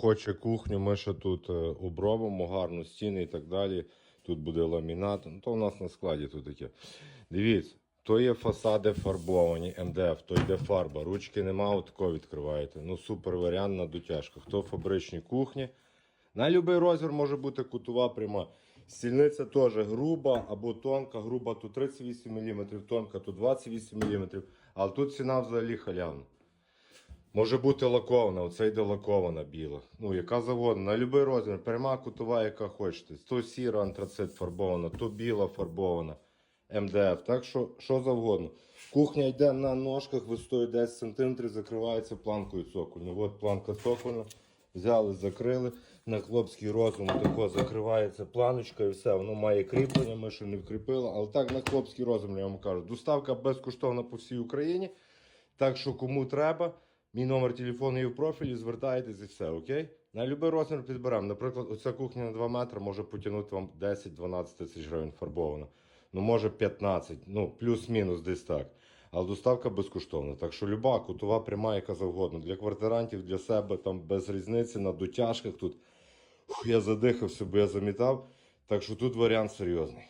Хоче кухню, ми ще тут е, обробимо гарно стіни і так далі. Тут буде ламінат. Ну, то у нас на складі тут таке. Дивіться, то є фасади фарбовані, МДФ, то йде фарба. Ручки нема, отако відкриваєте. Ну, супер варіант на дотяжках. Хто в фабричній кухні. На будь-який розмір може бути кутова пряма. Стільниця теж груба або тонка. Груба тут 38 мм, тонка тут 28 мм. Але тут ціна взагалі халявна. Може бути лакована, оце йде лакована біла. Ну, яка завгодно, на будь-який розмір, пряма кутова, яка хочете. То сіра антрацит фарбована, то біла фарбована. МДФ. Так що, що завгодно. Кухня йде на ножках висотою 10 см, закривається планкою цокольною. От планка цокольна. Взяли, закрили. На хлопський розум тако закривається планочка і все. Воно має кріплення, ми ще не вкріпили. Але так на хлопський розум, я вам кажу. Доставка безкоштовна по всій Україні. Так що кому треба, мій номер телефону є в профілі, звертайтесь і все, окей? На будь-який розмір підберемо. Наприклад, оця кухня на 2 метри може потягнути вам 10-12 тисяч гривень фарбована. Ну, може 15, ну, плюс-мінус десь так. Але доставка безкоштовна. Так що люба кутова пряма, яка завгодно. Для квартирантів, для себе там без різниці на дотяжках тут. Фух, я задихався, бо я замітав. Так що тут варіант серйозний.